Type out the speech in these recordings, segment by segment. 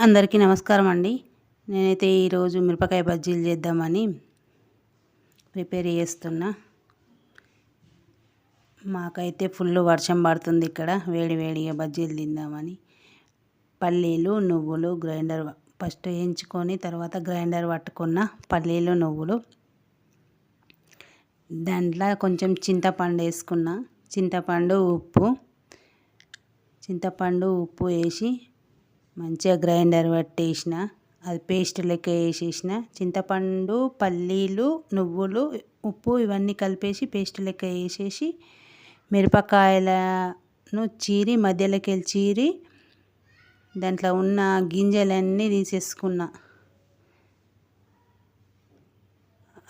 అందరికీ నమస్కారం అండి. నేనైతే ఈరోజు మిరపకాయ బజ్జీలు చేద్దామని ప్రిపేర్ చేస్తున్నా. మాకైతే ఫుల్ వర్షం పడుతుంది ఇక్కడ. వేడి వేడిగా బజ్జీలు తిందామని. పల్లీలు నువ్వులు గ్రైండర్ ఫస్ట్ వేయించుకొని తర్వాత గ్రైండర్ పట్టుకున్న పల్లీలు నువ్వులు. దాంట్లో కొంచెం చింతపండు వేసుకున్న. చింతపండు ఉప్పు. చింతపండు ఉప్పు వేసి మంచిగా గ్రైండర్ పట్టేసిన అది పేస్ట్ లెక్క వేసేసిన చింతపండు పల్లీలు నువ్వులు ఉప్పు ఇవన్నీ కలిపేసి పేస్ట్ లెక్క వేసేసి మిరపకాయలను చీరి మధ్యలోకి వెళ్ళి చీరి దాంట్లో ఉన్న గింజలన్నీ తీసేసుకున్నా.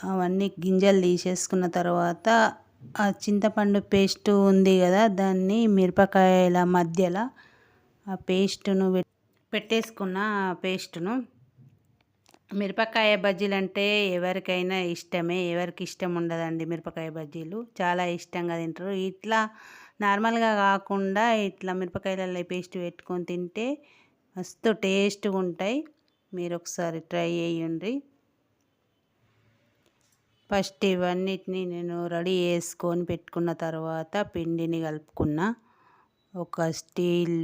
అవన్నీ గింజలు తీసేసుకున్న తర్వాత ఆ చింతపండు పేస్ట్ ఉంది కదా దాన్ని మిరపకాయల మధ్యలో ఆ పేస్టును పెట్టేసుకున్న పేస్టును. మిరపకాయ బజ్జీలు అంటే ఎవరికైనా ఇష్టమే ఎవరికి ఇష్టం ఉండదండి మిరపకాయ బజ్జీలు. చాలా ఇష్టంగా తింటారు. ఇట్లా నార్మల్గా కాకుండా ఇట్లా మిరపకాయలలో పేస్ట్ పెట్టుకొని తింటే మస్తు టేస్ట్గా ఉంటాయి. మీరు ఒకసారి ట్రై చేయండి. ఫస్ట్ ఇవన్నిటిని నేను రెడీ చేసుకొని పెట్టుకున్న తర్వాత పిండిని కలుపుకున్న ఒక స్టీల్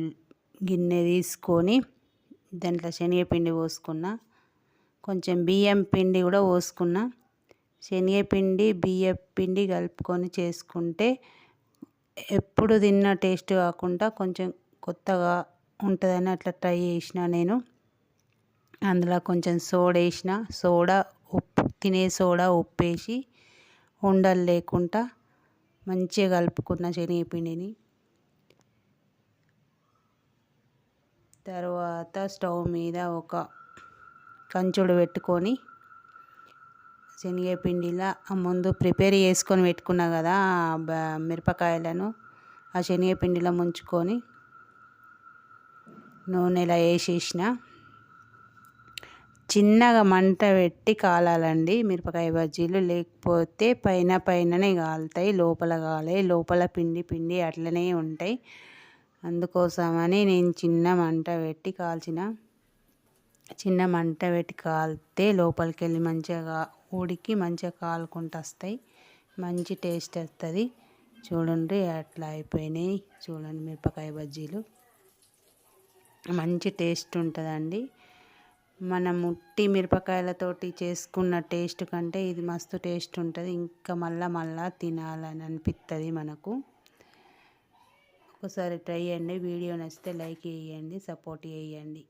గిన్నె తీసుకొని దాంట్లో శనగపిండి పోసుకున్న. కొంచెం బియ్యం పిండి కూడా పోసుకున్న. శనగపిండి బియ్యం పిండి కలుపుకొని చేసుకుంటే ఎప్పుడు తిన్న టేస్ట్ కాకుండా కొంచెం కొత్తగా ఉంటుందని అట్లా ట్రై చేసిన నేను. అందులో కొంచెం సోడా వేసిన. సోడా ఉప్పు తినే సోడా ఉప్పు వేసి ఉండలు లేకుండా మంచిగా కలుపుకున్న శనగపిండిని. తర్వాత స్టవ్ మీద ఒక కంచుడు పెట్టుకొని శనగపిండిలా ముందు ప్రిపేర్ చేసుకొని పెట్టుకున్నా కదా మిరపకాయలను ఆ శనగపిండిలో ముంచుకొని నూనెలా వేసేసిన. చిన్నగా మంట పెట్టి కాలాలండి మిరపకాయ బజ్జీలు లేకపోతే పైన పైననే కాలుతాయి లోపల కాలే లోపల పిండి పిండి అట్లనే ఉంటాయి. అందుకోసమని నేను చిన్న మంట పెట్టి కాల్చిన. చిన్న మంట పెట్టి కాలితే లోపలికి వెళ్ళి మంచిగా ఉడికి మంచిగా కాలుకుంటూ వస్తాయి. మంచి టేస్ట్ వస్తుంది. చూడండి అట్లా అయిపోయినాయి. చూడండి మిరపకాయ బజ్జీలు. మంచి టేస్ట్ ఉంటుందండి. మనం ముట్టి మిరపకాయలతోటి చేసుకున్న టేస్ట్ కంటే ఇది మస్తు టేస్ట్ ఉంటుంది. ఇంకా మళ్ళా మళ్ళా తినాలని అనిపిస్తుంది మనకు. ఒకసారి ట్రై చేయండి. వీడియో నచ్చితే లైక్ చేయండి సపోర్ట్ చేయండి.